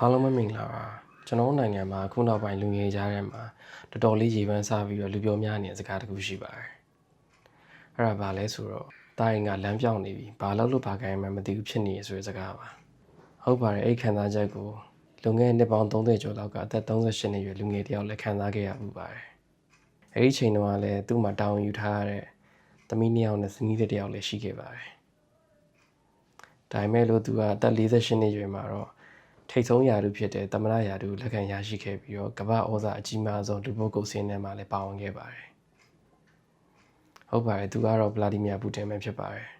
အားလုံးပဲမင်္ဂလာပါကျွန်တော်တို့နိုင်ငံမှာခုနောက်ပိုင်းလူငယ်ကြားထဲမှာတော်တော်လေးရေပန်းစားပြီးတော့လူပြောများနေတဲ့စကားတစ်ခုရှိပါတယ်အဲ့ဒါဘာလဲဆိုတော့တာရင်ကလမ်းပြောင်းနေပြီဘာလို့လို့ဘာကိုင်းမှမသိဘူးဖြစ်နေရဆိုတဲ့စကားပါဟုတ်ပါတယ်အဲ့ခံစားချက်ကိုလွန်ခဲ့တဲ့နှစ်ပေါင်း30ကျော်လောက်ကအသက်38နှစ်ရွယ်လူငယ်တယောက်လည်းခံစားခဲ့ရမှုပါတယ်အဲ့ဒီချိန်တုန်းကလည်းသူ့မှာတောင်းယူထားရတဲ့သမီးနှစ်ယောက်နဲ့ဇနီးတစ်ယောက်လည်းရှိခဲ့ပါတယ်ဒါပေမဲ့လို့သူကအသက်48နှစ်ရွယ်မှာတော့ ထိတ်ဆုံးရာထူးဖြစ်တဲ့သမ္မတရာထူးလက်ခံရရှိခဲ့ပြီးတော့ကမ္ဘာဩဇာအကြီးမားဆုံးလူပုဂ္ဂိုလ်စင်းထဲမှာလည်းပါဝင်ခဲ့ပါတယ်။ဟုတ်ပါတယ်သူကတော့ဗလာဒီမီယာပူတင်ပဲဖြစ်ပါတယ်။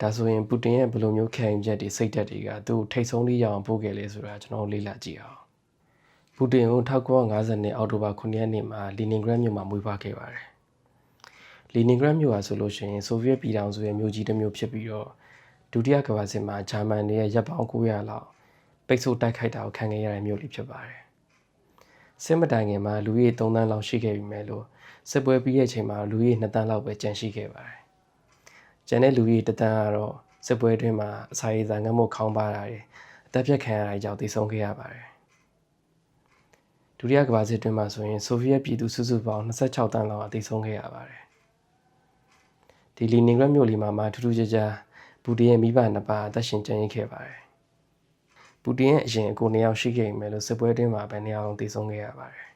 ဒါဆိုရင်ပူတင်ရဲ့ဘယ်လိုမျိုးခံယူချက်တွေစိတ်ဓာတ်တွေကသူ့ထိတ်ဆုံးလေးရအောင်ပို့ခဲ့လဲဆိုတာကျွန်တော်လေ့လာကြည့်အောင်။ပူတင်ကို1950နှစ်အောက်တိုဘာ9ရက်နေ့မှာလီနင်ဂရတ်မြို့မှာမွေးဖွားခဲ့ပါတယ်။လီနင်ဂရတ်မြို့ဟာဆိုလို့ရှိရင်ဆိုဗီယက်ပြည်ထောင်စုရဲ့မြို့ကြီးတစ်မြို့ဖြစ်ပြီးတော့ ဒုတိယကမ္ဘာစစ်မှာဂျာမန်တွေရဲ့ရပ်ပေါင်း900လောက်ပိတ်ဆို့တိုက်ခိုက်တာကိုခံခဲ့ရတဲ့မြို့လေးဖြစ်ပါတယ်။စစ်မတိုင်ခင်မှာလူကြီး3တန်းလောက်ရှိခဲ့ပြီမဲ့လို့စစ်ပွဲပြီးတဲ့အချိန်မှာလူကြီး2တန်းလောက်ပဲကျန်ရှိခဲ့ပါတယ်။ကျန်တဲ့လူကြီး1တန်းကတော့စစ်ပွဲအတွင်းမှာအစာရည်စာငတ်မှုခေါင်းပါတာတွေအသက်ပြတ်ခံရတာကြောင့်တည်ဆုံခဲ့ရပါတယ်။ဒုတိယကမ္ဘာစစ်အတွင်းမှာဆိုရင်ဆိုဗီယက်ပြည်သူစုစုပေါင်း26တန်းလောက်အတည်ဆုံခဲ့ရပါတယ်။ဒီလီနင်ဂရတ်မြို့လေးမှာမှထူးထူးခြားခြား ပူတင်ရဲ့မိဘနှစ်ပါးအသက်ရှင်ကျန်ရစ်ခဲ့ပါတယ်။ပူတင်ရဲ့အရင်အကိုနှစ်ယောက်ရှိခဲ့မယ်လို့စစ်ပွဲတွင်းမှာပဲနှစ်ယောက်လုံးတည်ဆုံးခဲ့ရပါတယ်။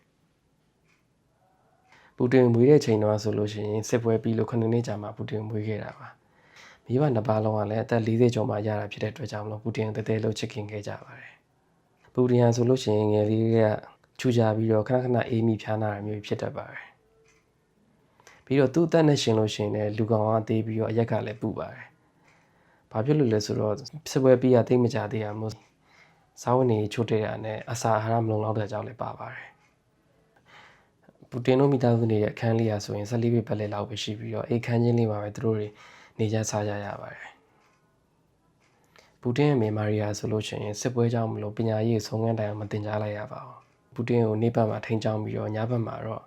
ပူတင်မွေးတဲ့ချိန်တော့ဆိုလို့ရှိရင်စစ်ပွဲပြီးလို့ခုနှစ်နှစ်ကြာမှပူတင်မွေးခဲ့တာပါ။မိဘနှစ်ပါးလုံးကလည်းအသက်40ကျော်မှရတာဖြစ်တဲ့အတွက်ကြောင့်မလို့ပူတင်ကိုတသေးလို့ချစ်ခင်ခဲ့ကြပါတယ်။ပူတင်ဟာဆိုလို့ရှိရင်ငယ်လေးကချူကြပြီးတော့ခဏခဏအေးမိဖျားနာတာမျိုးဖြစ်တတ်ပါတယ်။ပြီးတော့သူ့အသက်နဲ့ရှင်လို့ရှိရင်လည်းလူကောင်ကသေးပြီးတော့အရက်ကလည်းပူပါတယ်။ ဘာဖြစ်လို့လဲဆိုတော့စစ်ပွဲပြီးရသိမကြသေးရမို့စားဝင်နေချို့တဲ့ရနဲ့အစာအာဟာရမလုံလောက်တဲ့ကြောင့်လည်းပါပါတယ်။ပူတင်တို့မိသားစုနေတဲ့အခန်းလေးရဆိုရင်14ပေပတ်လည်လောက်ပဲရှိပြီးတော့အိတ်ခန်းချင်းလေးမှာပဲသူတို့တွေနေကြစားကြရပါတယ်။ပူတင်ရဲ့မေမာရီယာဆိုလို့ရှိရင်စစ်ပွဲကြောင့်မလို့ပညာရေးဆုံးခန်းတိုင်အောင်မတင်ကြားလိုက်ရပါဘူး။ပူတင်ကိုနေပတ်မှာထိန်းချောင်းပြီးတော့ညဘက်မှာတော့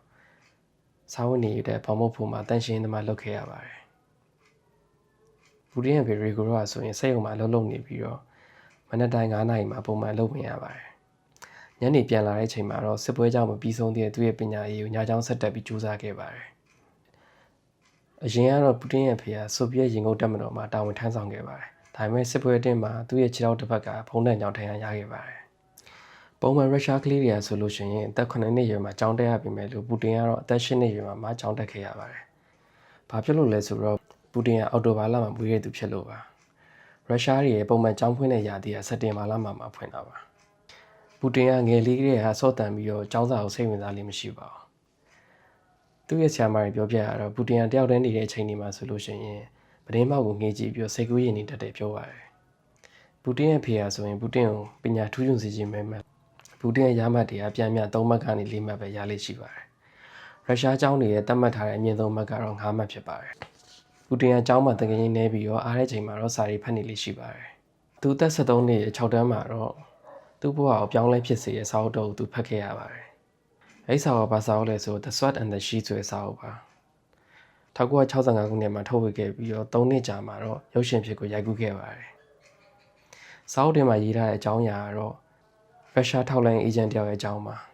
စားဝင်နေတဲ့ဘောင်မုတ်ဖို့မှာတန်ရှင်းသမားလုပ်ခဲ့ရပါတယ်။ ပူတင်ရဲ့ဗီရီကိုတော့ဆိုရင်စိတ်ုံမှာလှုပ်လှုပ်နေပြီးတော့မနက်တိုင်း9နာရီမှာပုံမှန်လုပ်ဝင်ရပါတယ်။ညနေပြန်လာတဲ့ချိန်မှာတော့စစ်ပွဲကြောင့်မပြီးဆုံးသေးတဲ့သူ့ရဲ့ပညာရေးကိုညချောင်းဆက်တက်ပြီးကြိုးစားခဲ့ပါတယ်။အရင်ကတော့ပူတင်ရဲ့ဖေကဆိုဗီယက်ရင်ငုတ်တပ်မတော်မှာတာဝန်ထမ်းဆောင်ခဲ့ပါတယ်။ဒါပေမဲ့စစ်ပွဲအတွင်းမှာသူ့ရဲ့ခြေထောက်တစ်ဖက်ကဖုံးတန်ကြောင်ထမ်းရခဲ့ပါတယ်။ပုံမှန်ရုရှားကလေးတွေကဆိုလို့ရှိရင်အသက်9နှစ်ရွယ်မှာကျောင်းတက်ရပြီမဲ့လို့ပူတင်ကတော့အသက်10နှစ်ရွယ်မှာမှကျောင်းတက်ခဲ့ရပါတယ်။ဘာဖြစ်လို့လဲဆိုတော့ ပူတင်ကအော်တိုဘာလမှာမွေးရသူဖြစ်လို့ပါရုရှားတွေရဲ့ပုံမှန်ကြောင်းဖွင့်တဲ့ရာသီကစက်တင်ဘာလမှာမှဖွင့်တာပါပူတင်ကငယ်လေးကလေးကစော့တန်ပြီးတော့ចောင်းစာကိုစိတ်ဝင်စားလေးမရှိပါဘူးသူ့ရဲ့ဆရာမတွေပြောပြရတော့ပူတင်ကတယောက်တည်းနေတဲ့အချိန်ဒီမှာဆိုလို့ရှိရင်ပဒင်းမောက်ကိုငေးကြည့်ပြီးတော့စိတ်ကူးရင်နေတတ်တယ်ပြောပါတယ်ပူတင်ရဲ့ဖေဟာဆိုရင်ပူတင်ကိုပညာထူးချွန်စေခြင်းပဲမှပူတင်ရဲ့ရမှတ်တွေကပြန်ပြန်၃မှတ်ကနေ၄မှတ်ပဲရလိမ့်ရှိပါတယ်ရုရှားကျောင်းတွေရဲ့တတ်မှတ်ထားတဲ့အမြင့်ဆုံးမှတ်ကတော့၅မှတ်ဖြစ်ပါတယ် ပူတင်ကအကြောင်းမှာတကယ်ကြီးနေပြီးတော့အားတဲ့ချိန်မှာတော့စာရီဖတ်နေလေးရှိပါတယ်။သူသက်73နှစ်ရဲ့6တန်းမှာတော့သူ့ဘဝကိုပြောင်းလဲဖြစ်စေတဲ့စာအုပ်တော့သူဖတ်ခဲ့ရပါတယ်။အဲဒီစာအုပ်ဘာစာအုပ်လဲဆို The Sword and the Shield ဆိုတဲ့စာအုပ်ပါ။1965ခုနှစ်မှာထုတ်ဝေခဲ့ပြီးတော့3နှစ်ကြာမှာတော့ရုပ်ရှင်ဖြစ်ကိုရိုက်ကူးခဲ့ပါတယ်။စာအုပ်ထဲမှာရေးထားတဲ့အကြောင်းအရာကတော့ရုရှားထောက်လိုင်းအေဂျင့်တယောက်ရဲ့အကြောင်းပါ။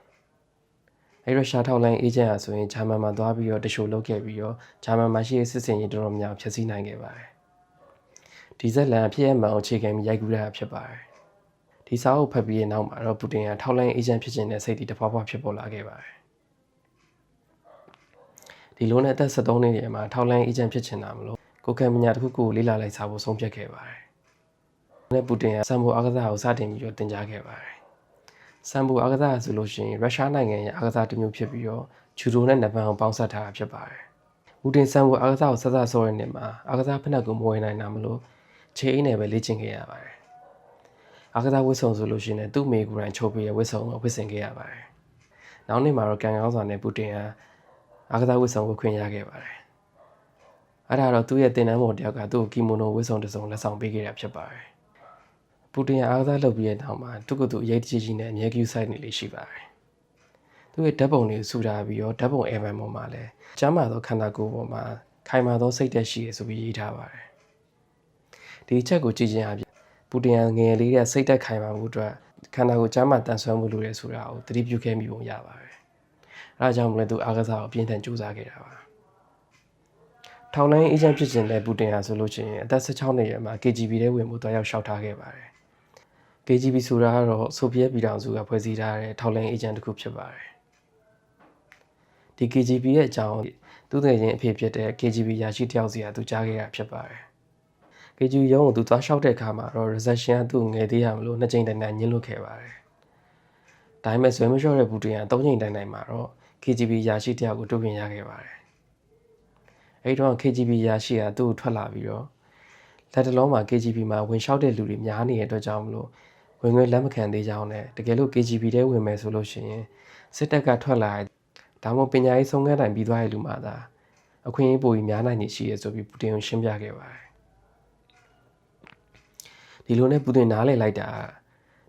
အဲရုရှားထောက်လိုင်းအေဂျင့်ဟာဆိုရင်ဂျာမန်မှာသွားပြီးတော့တရှိုလုပ်ခဲ့ပြီးတော့ဂျာမန်မှာရှိတဲ့စစ်စင်ရေးတော်တော်များဖျက်ဆီးနိုင်ခဲ့ပါတယ်။ဒီဇက်လန်အဖြစ်အမှန်အခြေခံပြီးရိုက်ကူးရတာဖြစ်ပါတယ်။ဒီစာအုပ်ဖတ်ပြီးတဲ့နောက်မှာတော့ပူတင်ကထောက်လိုင်းအေဂျင့်ဖြစ်ခြင်းနဲ့စိတ်တည်တဖွာဖွာဖြစ်ပေါ်လာခဲ့ပါတယ်။ဒီလိုနဲ့အသက်73နှစ်ရဲ့မှာထောက်လိုင်းအေဂျင့်ဖြစ်ချင်တာမလို့ကိုကံပညာတစ်ခုခုကိုလေ့လာလိုက်စားဖို့ဆုံးဖြတ်ခဲ့ပါတယ်။နဲ့ပူတင်ကစံဖို့အကစားကိုစတင်ပြီးတော့တင် जा ခဲ့ပါတယ်။ စံဘူအားကစားဆိုလို့ရှိရင်ရုရှားနိုင်ငံရဲ့အားကစားတစ်မျိုးဖြစ်ပြီးတော့ဂျူဒိုနဲ့နပန်ကိုပေါင်းစပ်ထားတာဖြစ်ပါတယ်။ဦးတင်စံဘူအားကစားကိုဆက်ဆက်ဆောရတဲ့မှာအားကစားဖက်နှက်ကိုမဝယ်နိုင်တာမလို့ခြေအိမ်နဲ့ပဲလေ့ကျင့်ခဲ့ရပါတယ်။အားကစားဝစ်ဆုံဆိုလို့ရှိရင်သူ့မိကိုယ်တိုင်ချုပ်ပြီးရဝစ်ဆုံကိုဝစ်ဆင်ခဲ့ရပါတယ်။နောက်နေ့မှာတော့ကန်ကောင်းစွာနဲ့ပူတင်ဟာအားကစားဝစ်ဆုံကိုခွင့်ရခဲ့ပါတယ်။အဲ့ဒါတော့သူ့ရဲ့တင်နန်းမော်တယောက်ကသူ့ကိုကီမိုနိုဝစ်ဆုံတစ်စုံလက်ဆောင်ပေးခဲ့တာဖြစ်ပါတယ်။ ပူတင်အားကစားလုပ်ပြီးတဲ့နောက်မှာသူကသူအရေးတကြီးကြီးနဲ့အမြဲကျူးဆိုင်နေလေးရှိပါတယ်။သူရဲ့ဓာတ်ပုံတွေကိုဆူထားပြီးတော့ဓာတ်ပုံအဲဘန်ပေါ်မှာလည်းကျမ်းမာသောခန္ဓာကိုယ်ပေါ်မှာခိုင်မာသောစိတ်သက်ရှိရဆိုပြီးရေးထားပါတယ်။ဒီအချက်ကိုကြည့်ခြင်းအပြင်ပူတင်ကငယ်လေးတဲ့စိတ်သက်ခိုင်ပါမှုအတွက်ခန္ဓာကိုယ်ကျမ်းမာတန်ဆွမ်းမှုလိုရဲဆိုတာကိုသတိပြုခဲ့မိပုံရပါတယ်အဲဒါကြောင့်မလဲသူအားကစားကိုအပြင်းထန်ကြိုးစားခဲ့တာပါထောင်လိုင်းအေဂျင့်ဖြစ်ခြင်းတဲ့ပူတင်ဟာဆိုလို့ရှိရင်အသက်16နှစ်အရွယ်မှာ KGB ထဲဝင်မှုတွားရောက်လျှောက်ထားခဲ့ပါတယ် KGB ဆိုတာကတော့ဆိုဗီယက်ပြည်ထောင်စုကဖွဲ့စည်းထားတဲ့ထောက်လှမ်းအေဂျင့်တစ်ခုဖြစ်ပါတယ်။ဒီ KGB ရဲ့အကြောင်းသူ့တကယ်ချင်းအဖေဖြစ်တဲ့ KGB ရာရှိတယောက်စီကသူကြားခဲ့ရဖြစ်ပါတယ်။ KGB ရုံးကိုသူသွားလျှောက်တဲ့အခါမှာတော့ reception ကသူ့ကိုငယ်သေးရမလို့နှစ်ကြိမ်တိုင်တိုင်ညှင်းလွတ်ခဲ့ပါတယ်။ဒါပေမဲ့ဇွဲမလျှော့တဲ့ဘူးတင်ကသုံးကြိမ်တိုင်တိုင်မှာတော့ KGB ရာရှိတယောက်ကိုတွေ့ခွင့်ရခဲ့ပါတယ်။အဲဒီတော့ KGB ရာရှိကသူ့ကိုထွက်လာပြီးတော့လက်တလုံးမှာ KGB မှာဝင်လျှောက်တဲ့လူတွေများနေတဲ့အတွက်ကြောင့်မလို့ ဝင်ငွေလက်မခံသေးကြောင်းနဲ့တကယ်လို့ KGB ထဲဝင်မယ်ဆိုလို့ရှိရင်စစ်တပ်ကထွက်လာဒါမှမဟုတ်ပညာရေးဆုံးခန်းတိုင်ပြီးသွားတဲ့လူမှသာအခွင့်အရေးပိုပြီးများနိုင်နေရှိရဆိုပြီးပူတင်ကိုရှင်းပြခဲ့ပါတယ်ဒီလိုနဲ့ပူတင်နားလည်လိုက်တာ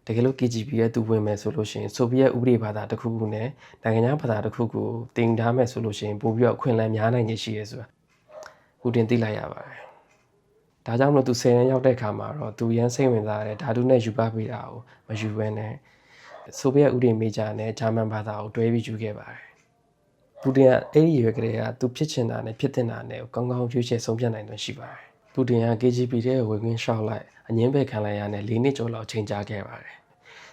တကယ်လို့ KGB ရဲ့သူဝင်မယ်ဆိုလို့ရှိရင်ဆိုဗီယက်ဥပဒေဘာသာတစ်ခုခုနဲ့နိုင်ငံခြားဘာသာတစ်ခုခုတင်ထားမယ်ဆိုလို့ရှိရင်ပိုပြီးတော့အခွင့်အလမ်းများနိုင်နေရှိရဆိုတာပူတင်သိလိုက်ရပါတယ် ဒါကြောင့်မလို့သူ10နှစ်ရောက်တဲ့ခါမှာတော့သူရန်စိတ်ဝင်စားတဲ့ဓာတုနဲ့ယူပါပေးတာကိုမယူဘဲနဲ့ဆိုဗီယက်ဥဒေမေဂျာနဲ့ဂျာမန်ဘာသာကိုတွဲပြီးယူခဲ့ပါတယ်ပူတင်ကအဲ့ဒီရွယ်ကလေးကသူဖြစ်ချင်တာနဲ့ဖြစ်တင်တာနဲ့ကောင်းကောင်းရွေးချယ်ဆုံးဖြတ်နိုင်လို့ရှိပါတယ်ပူတင်က KGB တဲ့ဝင်ခွင့်လျှောက်လိုက်အငင်းပဲခံလိုက်ရတဲ့၄နှစ်ကျော်လောက်ချိန်ကြာခဲ့ပါတယ်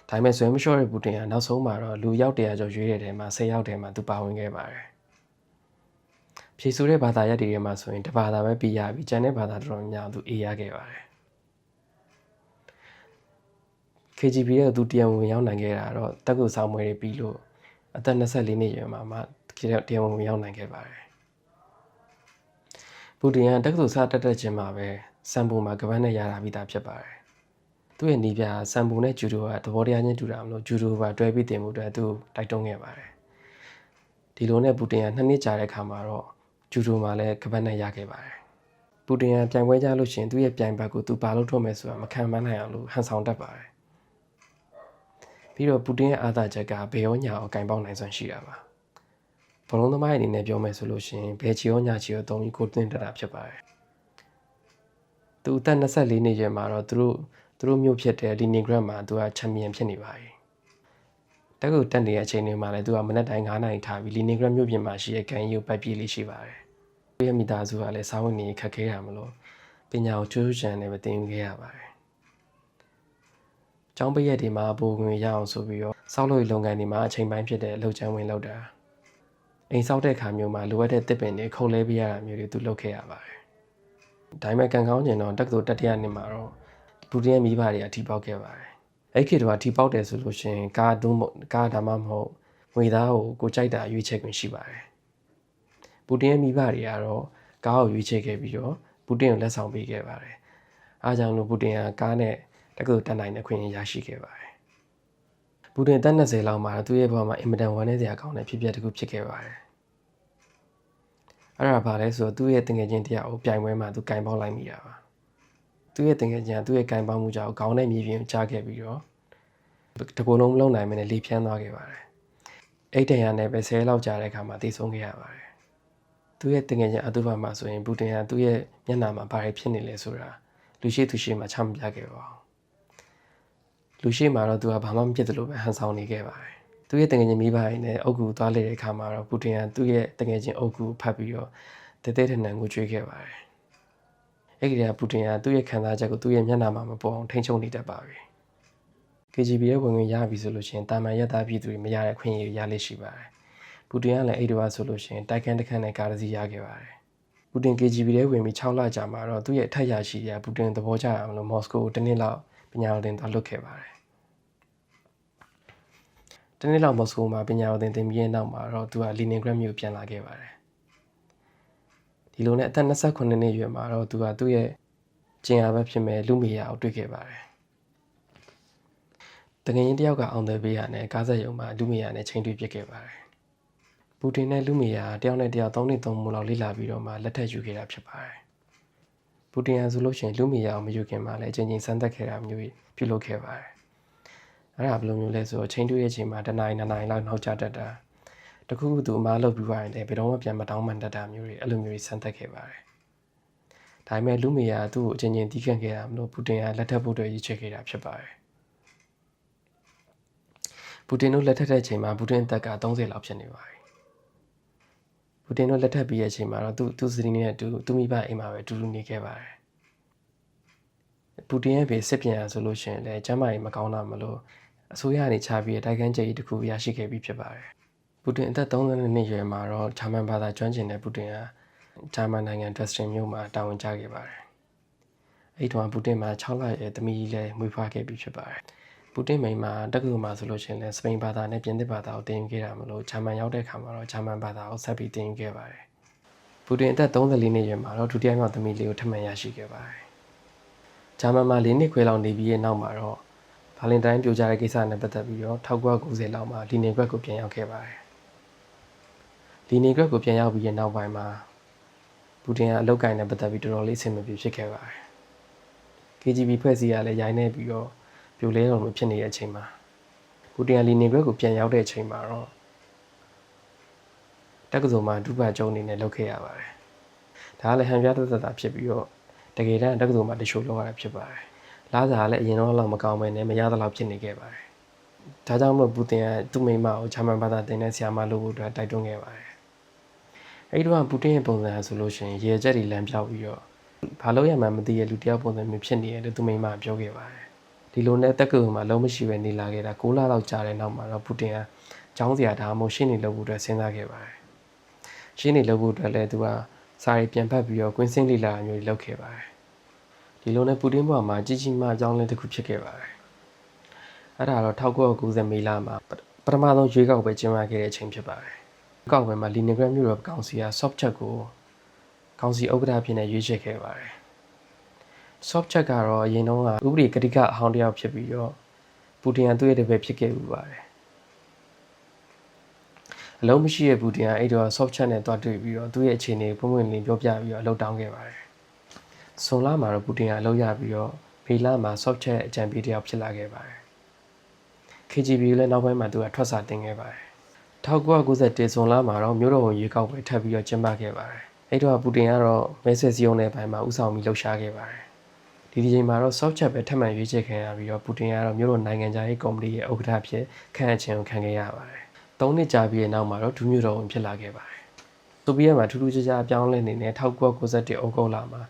ဒါပေမဲ့ဇွဲမလျှော့တဲ့ပူတင်ကနောက်ဆုံးမှာတော့လူရောက်တရာကျော်ရွေးတဲ့ထဲမှာ၁၀ယောက်ထဲမှာသူပါဝင်ခဲ့ပါတယ် ဖြေဆိုတဲ့ဘာသာရပ်တွေထဲမှာဆိုရင်တဘာသာပဲပြီးရပြီကျန်တဲ့ဘာသာတော်တော်များများသူအေးရခဲ့ပါတယ် KGB ရဲ့သူတရားဝင်ရောက်နိုင်ခဲ့တာတော့တက်ကူဆောင်မွေတွေပြီးလို့အသက်24နှစ်ရွယ်မှာမှတရားဝင်ရောက်နိုင်ခဲ့ပါတယ်ပူတင်ကတက္ကသိုလ်စတက်တက်ချင်းမှာပဲစံပုံမှာကပတ်နဲ့ရတာပြီးသားဖြစ်ပါတယ်သူ့ရဲ့နီးပြစံပုံနဲ့ဂျူဒိုကသဘောတရားချင်းတူတာမလို့ဂျူဒိုကတွဲပြီးတင်မှုအတွက်သူတိုက်တွန်းခဲ့ပါတယ်ဒီလိုနဲ့ပူတင်ကနှစ်နှစ်ကြာတဲ့အခါမှာတော့ ဂျူဒိုမှာလည်းကပတ်နဲ့ရခဲ့ပါတယ်ပူတင်ကပြိုင်ပွဲကြလို့ရှိရင်သူ့ရဲ့ပြိုင်ဘက်ကိုသူပါလို့ထုတ်မယ်ဆိုတာမခံမနိုင်အောင်လို့ဟန်ဆောင်တတ်ပါတယ်ပြီးတော့ပူတင်ရဲ့အာသာချက်ကဘယ်ရောညာအောင်ကင်ပေါက်နိုင်စွမ်းရှိတာပါဘလုံးသမားအနေနဲ့ပြောမယ်ဆိုလို့ရှိရင်ဘယ်ချီရောညာချီရောတုံးပြီးကိုတင်တတာဖြစ်ပါတယ်သူအသက်24နှစ်ရွယ်မှာတော့သူတို့သူတို့မျိုးဖြစ်တဲ့လီနင်ဂရတ်မှာသူကချန်ပီယံဖြစ်နေပါပြီ တက်ကူတက်နေတဲ့အချိန်တွေမှာလည်းသူကမနက်တိုင်း9နာရီထားပြီးလီနင်ဂရတ်မြို့ပြင်မှာရှိတဲ့ကန်ယူပိုက်ပြေးလေးရှိပါတယ်သူရဲ့မိသားစုကလည်းစားဝတ်နေခက်ခဲရမလို့ပညာကိုကျိုးချမ်းနဲ့မတင်ခဲ့ရပါတယ်ကျောင်းပရက်တွေမှာပိုငွေရအောင်ဆိုပြီးတော့စောက်လို့လုပ်ငန်းတွေမှာအချိန်ပိုင်းဖြစ်တဲ့အလုပ်ချမ်းဝင်လုပ်တာအိမ်ဆောက်တဲ့ခါမျိုးမှာလိုအပ်တဲ့တစ်ပင်တွေခုတ်လဲပေးရတာမျိုးတွေသူလုပ်ခဲ့ရပါတယ်။ဒါပေမဲ့ကံကောင်းကျင်တော့တက္ကသိုလ်တတိယနှစ်မှာတော့ပူတင်ရဲ့မိဘတွေအထိပေါက်ခဲ့ပါတယ်။ အဲ့ခေတ်တော့အထိပေါက်တယ်ဆိုလို့ရှိရင်ကားသုံးကားဒါမှမဟုတ်ငွေသားကိုကိုကြိုက်တာရွေးချယ်ခွင့်ရှိပါတယ်။ပူတင်ရဲ့မိဘတွေကတော့ကားကိုရွေးချယ်ခဲ့ပြီးတော့ပူတင်ကိုလက်ဆောင်ပေးခဲ့ပါတယ်။အားကြောင့်လို့ပူတင်ကကားနဲ့တက္ကသိုလ်တက်နိုင်တဲ့ခွင့်ရရှိခဲ့ပါတယ်။ဘူတင်တက်20လောက်မှာသူ့ရဲ့ဘဝမှာအင်မတန်ဝမ်းနည်းစရာကောင်းတဲ့ဖြစ်ပျက်တစ်ခုဖြစ်ခဲ့ပါတယ်။အဲ့ဒါဘာလဲဆိုတော့သူ့ရဲ့တငယ်ချင်းတရားကိုပြိုင်ပွဲမှာသူကင်ပေါက်လိုက်မိတာပါ။ သူ့ရဲ့တငယ်ချင်းကသူ့ရဲ့ကင်ပေါက်မှုကြောင့်ခေါင်းနဲ့မြေပြင်ချခဲ့ပြီးတော့တကူလုံးမလုံးနိုင်မနဲ့လေဖြန်းသွားခဲ့ပါတယ်။အဲ့တန်ရနဲ့ပဲဆဲလောက်ကြာတဲ့အခါမှာတည်ဆုံးခဲ့ရပါတယ်။သူ့ရဲ့တငယ်ချင်းအတုပါမှာဆိုရင်ဘူတင်ကသူ့ရဲ့မျက်နှာမှာဘာတွေဖြစ်နေလဲဆိုတာလူရှိသူရှိမှချမပြခဲ့ပါဘူး။လူရှိမှတော့သူကဘာမှမဖြစ်သလိုပဲဟန်ဆောင်နေခဲ့ပါတယ်သူရဲ့တငယ်ချင်းမိဘရင်းနဲ့အုတ်ကူသွားလေတဲ့အခါမှာတော့ပူတင်ကသူ့ရဲ့တငယ်ချင်းအုတ်ကူဖတ်ပြီးတော့တဲတဲထန်ထန်ကိုကြွေးခဲ့ပါတယ် အဲ့ဒီကပူတင်ကသူ့ရဲ့ခံစားချက်ကိုသူ့ရဲ့မျက်နှာမှာမပေါ်အောင်ထိန်းချုပ်နေတတ်ပါပြီ KGB ရဲ့ဝင်ဝင်ရပြီဆိုလို့ရှိရင်တာမန်ရက်သားပြည်သူတွေမရတဲ့ခွင့်ရရလိမ့်ရှိပါတယ်ပူတင်ကလည်းအဲ့ဒီပါဆိုလို့ရှိရင်တိုက်ခန်းတစ်ခန်းနဲ့ကားတစ်စီးရခဲ့ပါတယ်ပူတင် KGB ထဲဝင်ပြီး6လကြာမှာတော့သူ့ရဲ့အထက်ရရှိရပူတင်သဘောကျအောင်လို့မော်စကိုကိုတစ်နှစ်လောက်ပညာတော်သင်သွားလွတ်ခဲ့ပါတယ်တနေ့လောက်မော်စကိုမှာပညာတော်သင်သင်ပြီးတဲ့နောက်မှာတော့သူကလီနင်ဂရတ်မြို့ပြန်လာခဲ့ပါတယ် ဒီလိုနဲ့အသက်28နှစ်ရွယ်မှာတော့သူကသူ့ရဲ့ကျင်အားပဲဖြစ်မဲ့လူမီယာကိုတွေ့ခဲ့ပါတယ်တကယ်ရင်တယောက်ကအောင်တယ်ပေးရနဲ့ကားဆက်ရုံမှာလူမီယာနဲ့ချိန်တွေ့ဖြစ်ခဲ့ပါတယ်ပူတင်နဲ့လူမီယာတယောက်နဲ့တယောက်၃နှစ်၃မူလောက်လေ့လာပြီးတော့မှလက်ထပ်ယူခဲ့တာဖြစ်ပါတယ်ပူတင်ကဆိုလို့ရှိရင်လူမီယာကိုမယူခင်မှာလည်းအချင်းချင်းစမ်းသပ်ခဲ့တာမျိုးပြုလုပ်ခဲ့ပါတယ်အဲ့ဒါဘယ်လိုမျိုးလဲဆိုတော့ချိန်တွေ့ရဲ့ချိန်မှာတနိုင်နှစ်နိုင်လောက်နောက်ကျတတ်တာ တခုခုသူအမားလုပ်ပြီးွားရင်လည်းဘယ်တော့မှပြန်မတောင်းမှန်တတ်တာမျိုးတွေအဲ့လိုမျိုးတွေစမ်းသပ်ခဲ့ပါတယ်ဒါပေမဲ့လူမေယာသူ့ကိုအချင်းချင်းတီးခတ်ခဲ့တာမလို့ပူတင်ကလက်ထပ်ဖို့အတွက်ရည်ချယ်ခဲ့တာဖြစ်ပါတယ်ပူတင်တို့လက်ထပ်တဲ့အချိန်မှာပူတင်အသက်က30လောက်ဖြစ်နေပါပြီပူတင်တို့လက်ထပ်ပြီးတဲ့အချိန်မှာတော့သူသူစရီနဲ့အတူသူမိဘအိမ်မှာပဲအတူတူနေခဲ့ပါတယ်ပူတင်ရဲ့ဘေစစ်ပြန်ရဆိုလို့ရှိရင်လည်းကျမ်းမာရေးမကောင်းတာမလို့အစိုးရအနေချပြီးတိုက်ခန်းကျကြီးတစ်ခုရရှိခဲ့ပြီးဖြစ်ပါတယ် ပူတင်အသက်32နှစ်ရွယ်မှာတော့ဂျာမန်ဘာသာကျွမ်းကျင်တဲ့ပူတင်ဟာဂျာမန်နိုင်ငံဒရက်စတင်မြို့မှာတာဝန်ကျခဲ့ပါတယ်အဲ့တုန်းကပူတင်မှာ6လရဲ့သမီးလည်းမွေးဖွားခဲ့ပြီးဖြစ်ပါတယ်ပူတင်မိန်မှာတက္ကသိုလ်မှာဆိုလို့ရှိရင်လည်းစပိန်ဘာသာနဲ့ပြင်သစ်ဘာသာကိုသင်ယူခဲ့တာမလို့ဂျာမန်ရောက်တဲ့အခါမှာတော့ဂျာမန်ဘာသာကိုဆက်ပြီးသင်ယူခဲ့ပါတယ်ပူတင်အသက်34နှစ်ရွယ်မှာတော့ဒုတိယမြောက်သမီးလေးကိုထပ်မံရရှိခဲ့ပါတယ်ဂျာမန်မှာ၄နှစ်ခွဲလောက်နေပြီးရဲ့နောက်မှာတော့ဗာလင်တိုင်းပြိုကျတဲ့ကိစ္စနဲ့ပတ်သက်ပြီးတော့1990လောက်မှာလီနီဂရက်ကိုပြန်ရောက်ခဲ့ပါတယ် လီနီဂရက်ကိုပြန်ရောက်ပြီးရဲ့နောက်ပိုင်းမှာပူတင်ကအလုတ်ကင်နဲ့ပတ်သက်ပြီးတော်တော်လေးအဆင်မပြေဖြစ်ခဲ့ပါတယ် KGB ဖွဲ့စည်းရလဲရိုင်းနေပြီးတော့ပြိုလဲတော်လိုဖြစ်နေတဲ့အချိန်မှာပူတင်ကလီနီဂရက်ကိုပြန်ရောက်တဲ့အချိန်မှာတော့တက္ကသိုလ်မှာဒုပါကျုံအနေနဲ့လုပ်ခဲ့ရပါတယ်ဒါကလည်းဟန်ပြသက်သက်တာဖြစ်ပြီးတော့တကယ်တမ်းတက္ကသိုလ်မှာတချို့လောက်ရတာဖြစ်ပါတယ်လားစာကလည်းအရင်တော့လောက်မကောင်းပဲနဲ့မရသလောက်ဖြစ်နေခဲ့ပါတယ်ဒါကြောင့်မို့ပူတင်ကသူ့မိမကိုဂျာမန်ဘာသာသင်တဲ့ဆရာမလုပ်ဖို့အတွက်တိုက်တွန်းခဲ့ပါတယ် အဲဒီတော့ပူတင်ရဲ့ပုံစံဆိုလို့ရှိရင်ရေချက်တွေလမ်းပြောက်ပြီးတော့ဘာလို့ရမှန်းမသိတဲ့လူတစ်ယောက်ပုံစံမျိုးဖြစ်နေတယ်လို့သူမိမပြောခဲ့ပါတယ်ဒီလိုနဲ့တက္ကသိုလ်မှာလုံးမရှိပဲနေလာခဲ့တာ6လလောက်ကြာတဲ့နောက်မှာတော့ပူတင်ကကျောင်းစရာဒါမှမဟုတ်ရှင်းနေလုပ်ဖို့အတွက်စဉ်းစားခဲ့ပါတယ်ရှင်းနေလုပ်ဖို့အတွက်လည်းသူကစာရီပြန်ဖတ်ပြီးတော့ကွင်းစင်းလီလာမျိုးတွေလုပ်ခဲ့ပါတယ်ဒီလိုနဲ့ပူတင်ဘဝမှာကြီးကြီးမားကြောင်းလင်းတစ်ခုဖြစ်ခဲ့ပါတယ်အဲ့ဒါတော့1990မေလမှာပထမဆုံးရွေးကောက်ပွဲကျင်းပခဲ့တဲ့အချိန်ဖြစ်ပါတယ် ကောက်ပွဲမှာလီနီဂရက်မြို့တော်ကောင်စီက soft check ကိုကောင်စီဥက္ကဋ္ဌဖြစ်နေရွေးချယ်ခဲ့ပါတယ် soft check ကတော့အရင်တုန်းကဥပဒေကတိကအဟောင်းတစ်ယောက်ဖြစ်ပြီးတော့ပူတင်ကသူ့ရဲ့တပည့်ဖြစ်ခဲ့ဥပါတယ်အလုံးမရှိတဲ့ပူတင်ကအဲ့တော့ soft check နဲ့တွားတွေ့ပြီးတော့သူ့ရဲ့အခြေအနေပုံမှန်လင်းပြောပြပြီးတော့အလုပ်တောင်းခဲ့ပါတယ်ဇွန်လမှာတော့ပူတင်ကအလုပ်ရပြီးတော့မေလမှာ soft check အကြံပေးတစ်ယောက်ဖြစ်လာခဲ့ပါတယ် KGB လည်းနောက်ပိုင်းမှာသူကထွက်စာတင်ခဲ့ပါတယ် 1991ဇွန်လမှာတော့မြို့တော်ဝန်ရွေးကောက်ပွဲထပ်ပြီးတော့ကျင်းပခဲ့ပါတယ်အဲ့တော့ပူတင်ကတော့မဲဆွယ်စည်းရုံးတဲ့ဘိုင်းမှာဥဆောင်ပြီးလှုပ်ရှားခဲ့ပါတယ်ဒီဒီချိန်မှာတော့ soft chat ပဲထပ်မံရွေးချယ်ခံရပြီးတော့ပူတင်ကတော့မြို့တော်နိုင်ငံခြားရေးကော်မတီရဲ့ဥက္ကဋ္ဌဖြစ်ခန့်အပ်ခြင်းကိုခံခဲ့ရပါတယ်၃နှစ်ကြာပြီးတဲ့နောက်မှာတော့ဒုမြို့တော်ဝန်ဖြစ်လာခဲ့ပါတယ်ဆိုဗီယက်မှာထူးထူးခြားခြားအပြောင်းလဲနေနဲ့1991ဩဂုတ်လမှာ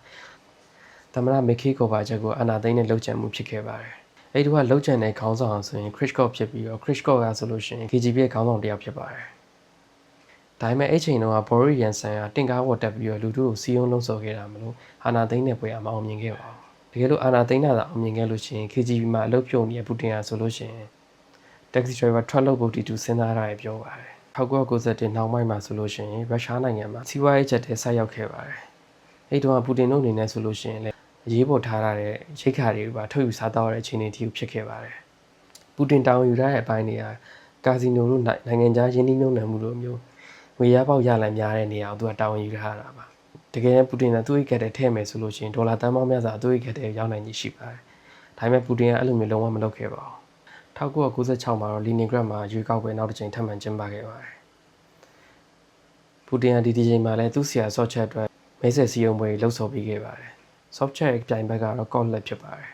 သမ္မတမီခီကိုဗာချက်ကိုအာဏာသိမ်းတဲ့လှုပ်ချင်မှုဖြစ်ခဲ့ပါတယ် အဲ့ဒီကလှုပ်ချင်တဲ့ခေါင်းဆောင်ဆိုရင် Krishkov ဖြစ်ပြီးတော့ Krishkov ကဆိုလို့ရှိရင် KGB ရဲ့ခေါင်းဆောင်တစ်ယောက်ဖြစ်ပါတယ်ဒါပေမဲ့အဲ့ချိန်တုန်းကဘော်ရီယန်ဆန်ကတင်ကားပေါ်တက်ပြီးတော့လူတို့ကိုစီယုံလုံးစော်ခဲ့တာမလို့အာနာသိန်းတဲ့ပွဲအမအောင်မြင်ခဲ့ပါဘူးတကယ်လို့အာနာသိန်းတာသာအောင်မြင်ခဲ့လို့ရှိရင် KGB မှာအလုပ်ပြုတ်နေတဲ့ပူတင်ဟာဆိုလို့ရှိရင် taxi driver ထွက်လို့ဖို့တီတူစဉ်းစားရရပြောပါတယ်1991နောက်ပိုင်းမှာဆိုလို့ရှိရင်ရုရှားနိုင်ငံမှာစီးပွားရေးချက်တွေဆက်ရောက်ခဲ့ပါတယ်အဲ့တုန်းကပူတင်တို့အနေနဲ့ဆိုလို့ရှိရင်လည်း အရေးပေါ်ထားရတဲ့ရိတ်ခါတွေပါထုတ်ယူစားတော့တဲ့အခြေအနေတီကိုဖြစ်ခဲ့ပါတယ်ပူတင်တောင်းယူရတဲ့အပိုင်းတွေကကာစီနိုတို့နိုင်ငံခြားရင်းနှီးမြှုပ်နှံမှုလိုမျိုးငွေရပေါက်ရလန်များတဲ့နေရာကိုသူကတာဝန်ယူထားတာပါတကယ်ပူတင်ကသူ့ရဲ့ကက်တဲ့ထည့်မယ်ဆိုလို့ရှိရင်ဒေါ်လာတန်ပေါင်းများစွာသူ့ရဲ့ကက်တဲ့ရောက်နိုင်ကြီးရှိပါတယ်ဒါပေမဲ့ပူတင်ကအဲ့လိုမျိုးလုံးဝမလုပ်ခဲ့ပါဘူး1996မှာတော့လီနီဂရက်မှာရွေးကောက်ပွဲနောက်တစ်ချိန်ထပ်မံကျင်းပခဲ့ပါတယ်ပူတင်ကဒီဒီချိန်မှာလည်းသူ့ဆရာဆော့ချက်အတွက်မဲဆက်စီယုံပွဲလှုပ်ဆော်ပေးခဲ့ပါတယ် soft check ပြိုင်ဘက်ကတော့ call လက်ဖြစ်ပါတယ်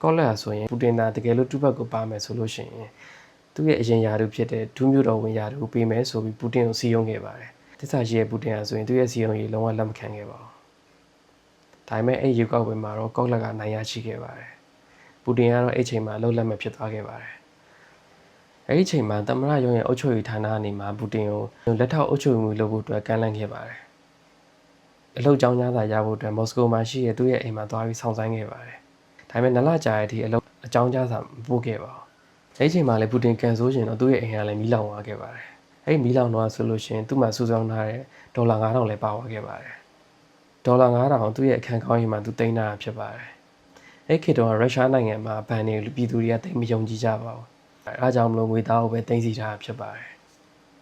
call လက်ဆိုရင်ပူတင်ကတကယ်လို့တူဘက်ကိုပါမယ်ဆိုလို့ရှိရင်သူ့ရဲ့အရင်ယာတူဖြစ်တဲ့ဒူးမျိုးတော်ဝင်ယာတူပေးမယ်ဆိုပြီးပူတင်ကိုစီယုံခဲ့ပါတယ်တစ္ဆာရှိရဲ့ပူတင်ကဆိုရင်သူ့ရဲ့စီယုံကြီးလုံးဝလက်မခံခဲ့ပါဘူးဒါပေမဲ့အဲ့ရေကောက်ပွဲမှာတော့ကောက်လက်ကနိုင်ရရှိခဲ့ပါတယ်ပူတင်ကတော့အဲ့ချိန်မှာလှုပ်လက်မဖြစ်သွားခဲ့ပါတယ်အဲ့ဒီချိန်မှာသမ္မတရုံးရဲ့အုပ်ချုပ်ရေးဌာနအနေမှာပူတင်ကိုလက်ထောက်အုပ်ချုပ်မှုလုပ်ဖို့အတွက်ကမ်းလှမ်းခဲ့ပါတယ် အလုပ်ကြောင်းများသာရဖို့အတွက်မော်စကိုမှာရှိတဲ့သူ့ရဲ့အိမ်မှာသွားပြီးဆောင်ဆိုင်ခဲ့ပါတယ်ဒါပေမဲ့နလကြာရဲ့အထိအလုပ်အကြောင်းကြားစာမပို့ခဲ့ပါဘူးအဲ့ဒီချိန်မှာလည်းပူတင်ကန်ဆိုးရှင်တော့သူ့ရဲ့အိမ်ကလည်းမီးလောင်သွားခဲ့ပါတယ်အဲ့ဒီမီးလောင်တော့ဆိုလို့ရှိရင်သူ့မှာစုဆောင်းထားတဲ့ဒေါ်လာ9000လည်းပါသွားခဲ့ပါတယ်ဒေါ်လာ9000သူ့ရဲ့အခန်းကောင်းရင်မှာသူတင်တာဖြစ်ပါတယ်အဲ့ခေတ်တုန်းကရုရှားနိုင်ငံမှာဘဏ်တွေပြည်သူတွေကတိတ်မယုံကြည်ကြပါဘူးအဲအားကြောင့်မလို့ငွေသားကိုပဲတင်စီထားတာဖြစ်ပါတယ်။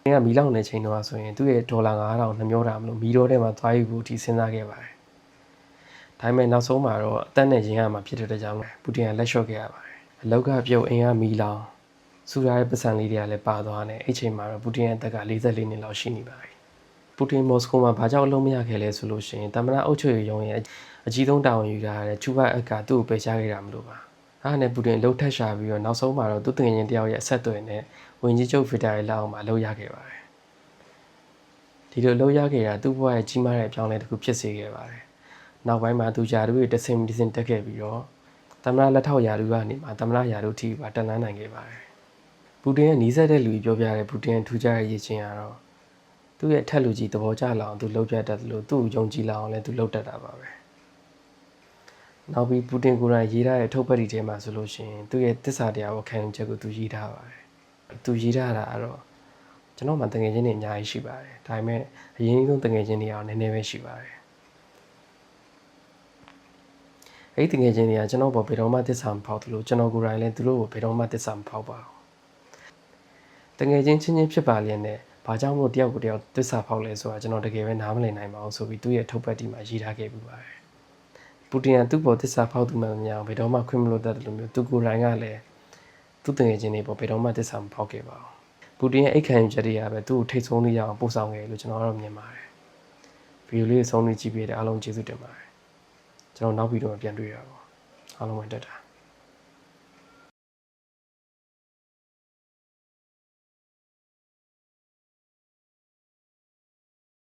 င်းကမီးလောင်တဲ့ချိန်တော့ဆိုရင်သူ့ရဲ့ဒေါ်လာ9000နှမျောတာမလို့မီးတော့ထဲမှာသွားယူဖို့အထိစဉ်းစားခဲ့ပါတယ်။ဒါပေမဲ့နောက်ဆုံးမှာတော့အသက်နဲ့ရင်းရမှာဖြစ်တဲ့ကြောင့်ပူတင်ကလက်လျှော့ခဲ့ရပါတယ်။အလောက်ကပြုတ်အင်အားမီးလောင်စူရာရဲ့ပတ်စံလေးတွေကလည်းပါသွားတယ်။အဲ့ချိန်မှာတော့ပူတင်ရဲ့အသက်က44နှစ်လောက်ရှိနေပါပြီ။ပူတင်မော်စကိုမှာဘာကြောင့်အလုံးမရခဲ့လဲဆိုလို့ရှိရင်တမနာအုပ်ချုပ်ရေးရုံးရဲ့အကြီးဆုံးတာဝန်ယူထားတဲ့ချူဘတ်အက်ကသူ့ကိုပယ်ရှားခဲ့တာမလို့ပါ။အားနဲ့ပူတင်လှုပ်ထက်ရှာပြီးတော့နောက်ဆုံးမှာတော့သူ့တငယ်ချင်းတယောက်ရဲ့အဆက်အသွယ်နဲ့ ဝင်ကြီးချုပ်ဗီတာရဲ့လက်အောက်မှာလှုပ်ရခဲ့ပါတယ်။ဒီလိုလှုပ်ရခဲ့တာသူ့ဘဝရဲ့ကြီးမားတဲ့အပြောင်းအလဲတစ်ခုဖြစ်စေခဲ့ပါတယ်။နောက်ပိုင်းမှာသူဂျာဒူရဲ့တဆင်တဆင်တက်ခဲ့ပြီးတော့တမနာလက်ထောက်ယာဒူကနေမှတမနာယာဒူထိပါတက်လန်းနိုင်ခဲ့ပါတယ်။ပူတင်ရဲ့နီးစပ်တဲ့လူကြီးပြောပြတဲ့ပူတင်ရဲ့ထူးခြားတဲ့ရည်ချင်းကတော့သူ့ရဲ့အထက်လူကြီးသဘောကျလာအောင်သူလှုပ်ပြတတ်တယ်လို့သူ့ကိုယုံကြည်လာအောင်လည်းသူလှုပ်တတ်တာပါပဲနောက်ပြီးပူတင်ကိုယ်တိုင်ရေးထားတဲ့ထုတ်ပတ်တီထဲမှာဆိုလို့ရှိရင်သူ့ရဲ့တစ္ဆာတရားကိုခံယူချက်ကိုသူရေးထားပါတယ် သူရေးထားတာကတော့ကျွန်တော်မှတငယ်ချင်းတွေအများကြီးရှိပါတယ်ဒါပေမဲ့အရင်ဆုံးတငယ်ချင်းတွေအောင်နည်းနည်းပဲရှိပါတယ်အဲ့ဒီတငယ်ချင်းတွေကကျွန်တော်ပေါ်ဘယ်တော့မှတစ္ဆာမဖောက်သလိုကျွန်တော်ကိုယ်တိုင်လည်းသူတို့ကိုဘယ်တော့မှတစ္ဆာမဖောက်ပါဘူးတငယ်ချင်းချင်းချင်းဖြစ်ပါလျက်နဲ့ဘာကြောင့်မို့တယောက်ကိုတယောက်သစ္စာဖောက်လဲဆိုတာကျွန်တော်တကယ်ပဲနားမလည်နိုင်ပါဘူးဆိုပြီးသူ့ရဲ့ထုတ်ပတ်တီမှာရေးထားခဲ့ပူပါတယ်ပူတင်ကသူ့ပေါ်သစ္စာဖောက်သူမှမများဘယ်တော့မှခွင့်မလို့တတ်တယ်လို့မျိုးသူကိုယ်တိုင်ကလည်း သူ့တငယ်ချင်းတွေပေါ်ဘယ်တော့မှသစ္စာမဖောက်ခဲ့ပါဘူးပူတင်ရဲ့အိတ်ခံယူချက်တွေကပဲသူ့ကိုထိတ်ဆုံးလေးရအောင်ပို့ဆောင်ခဲ့လို့ကျွန်တော်ကတော့မြင်ပါတယ်ဗီဒီယိုလေးဆုံးလေးကြည့်ပြတဲ့အားလုံးကျေးဇူးတင်ပါတယ်ကျွန်တော်နောက်ဗီဒီယိုမှာပြန်တွေ့ရပါအားလုံးပဲတက်တာ